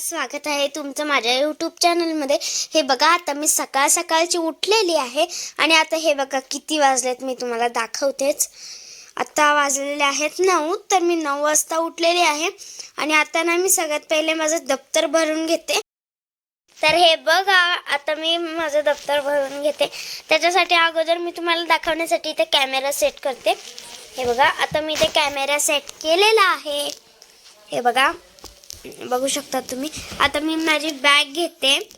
स्वागत आहे तुमचं माझ्या यूट्यूब चॅनलमध्ये हे बघा आता मी सकाळ सकाळची उठलेली आहे आणि आता हे बघा किती वाजलेत मी तुम्हाला दाखवतेच. आता वाजलेले आहेत नऊ तर मी नऊ वाजता उठलेली आहे आणि आता ना मी सगळ्यात पहिले माझं दप्तर भरून घेते. तर हे बघा आता मी माझं दप्तर भरून घेते. त्याच्यासाठी अगोदर मी तुम्हाला दाखवण्यासाठी इथे कॅमेरा सेट करते. हे बघा आता मी इथे कॅमेरा सेट केलेला आहे. हे बघा. बघू शकता तुम्ही. आता मी माझी बॅग घेते.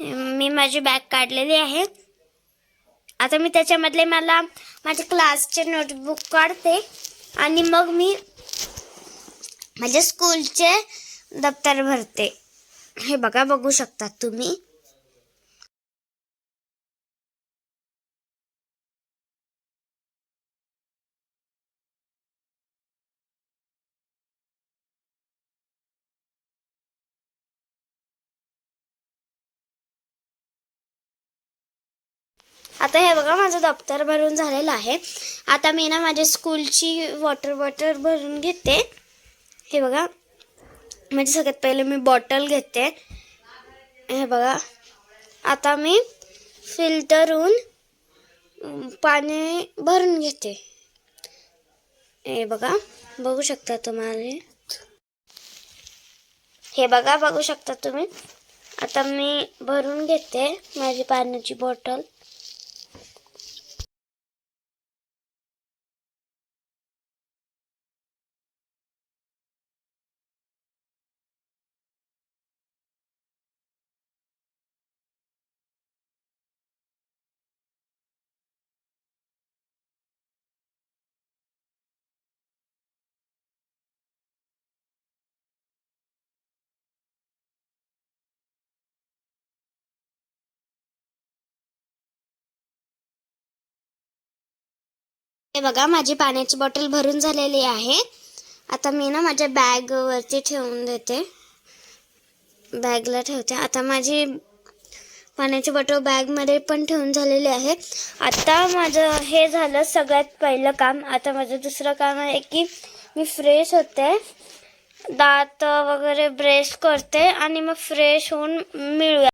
मी माझी बॅग काढलेली आहे. आता मी त्याच्यामधले मला माझ्या क्लासचे नोटबुक काढते. आणि मग मी माझ्या स्कूलचे दप्तर भरते. हे बघा बघू शकता तुम्ही. आता हे बघा माझं दप्तर भरून झालेलं आहे. आता मी ना माझ्या स्कूलची वॉटर बॉटल भरून घेते. हे बघा म्हणजे सगळ्यात पहिले मी बॉटल घेते. हे बघा आता मी फिल्टरहून पाणी भरून घेते. हे बघा बघू शकता तुम्हाला? हे बघा बघू शकता तुम्ही? आता मी भरून घेते माझी पाण्याची बॉटल. हे बघा माझी पाण्याची बॉटल भरून झालेली आहे. आता मी ना माझ्या बॅगवरती ठेवून देते. बॅगला ठेवते. आता माझी पाण्याची बॉटल बॅगमध्ये पण ठेवून झालेली आहे. आता माझं हे झालं सगळ्यात पहिलं काम. आता माझं दुसरं काम आहे की मी फ्रेश होते. दात वगैरे ब्रश करते आणि मग फ्रेश होऊन मिळूया.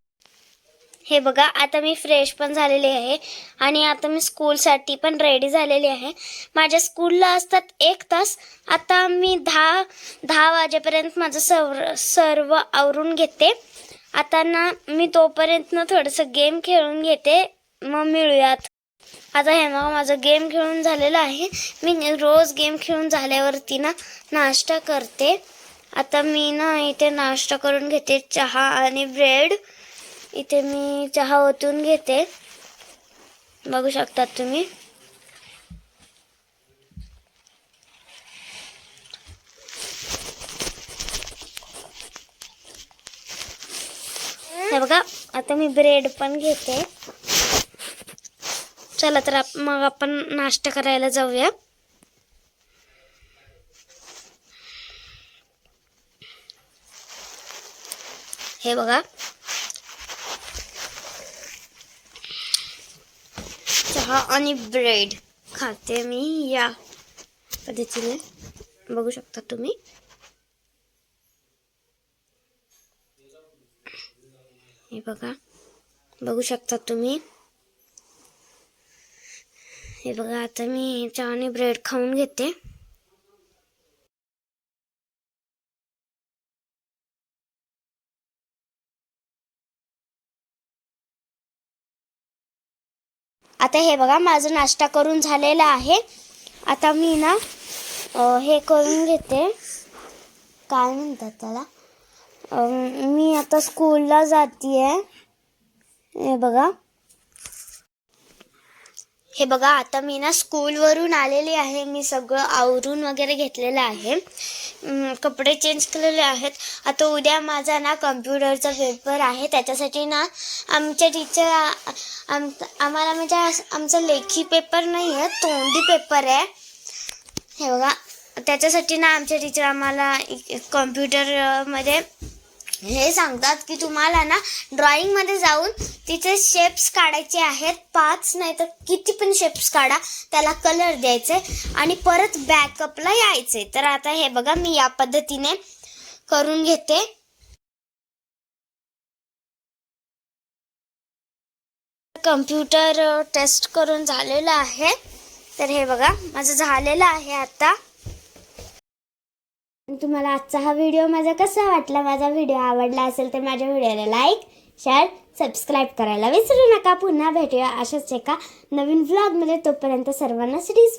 हे बघा आता मी फ्रेश पण झालेली आहे आणि आता मी स्कूलसाठी पण रेडी झालेली आहे. माझ्या स्कूलला असतात एक तास. आता मी दहा दहा वाजेपर्यंत माझं सर्व सर्व आवरून घेते. आता ना मी तोपर्यंत ना थोडंसं गेम खेळून घेते. मग मिळूयात. आता हे मग माझं गेम खेळून झालेलं आहे. मी रोज गेम खेळून झाल्यावरती ना नाश्ता करते. आता मी ना इथे नाश्ता करून घेते चहा आणि ब्रेड इथे मी चहा ओतून घेते. बघू शकतात तुम्ही. हे बघा आता मी ब्रेड पण घेते. चला तर आप- मग आपण नाश्ता करायला जाऊया. हे बघा. चहा आणि ब्रेड खाते मी. या पद्धतीने. बघू शकता तुम्ही. हे बघा. बघू शकता तुम्ही. हे बघा आता मी चहा आणि ब्रेड खाऊन घेते. आता हे बघा माझं नाश्ता करून झालेला आहे. आता मी ना हे करून घेते. काय म्हणतात त्याला? मी आता स्कूलला जाते आहे हे बघा. हे बघा आता मी ना स्कूलवरून आलेली आहे. मी सगळं आवरून वगैरे घेतलेलं आहे. कपडे चेंज केलेले आहेत. आता उद्या माझा ना कम्प्युटरचा पेपर आहे. त्याच्यासाठी ना आमच्या टीचर आम आम्हाला म्हणजे आमचा लेखी पेपर नाही आहे तोंडी पेपर आहे. हे बघा त्याच्यासाठी ना आमच्या टीचर आम्हाला कम्प्युटरमध्ये हे सांगतात की तुम्हाला ना ड्रॉइंगमध्ये जाऊन तिथे शेप्स काढायचे आहेत पाच नाही तर किती पण शेप्स काढा त्याला कलर द्यायचे आणि परत बॅकअपला यायचे. तर आता हे बघा मी या पद्धतीने करून घेते. कम्प्युटर टेस्ट करून झालेलं आहे. तर हे बघा माझं झालेलं आहे आता. तुम्हाला आजचा हा व्हिडिओ माझा कसा वाटला? माझा व्हिडिओ आवडला असेल तर माझ्या व्हिडिओला लाईक शेअर सबस्क्राईब करायला विसरू नका. पुन्हा भेटूया अशाच एका नवीन व्लॉगमध्ये तोपर्यंत सर्वांना सिरीज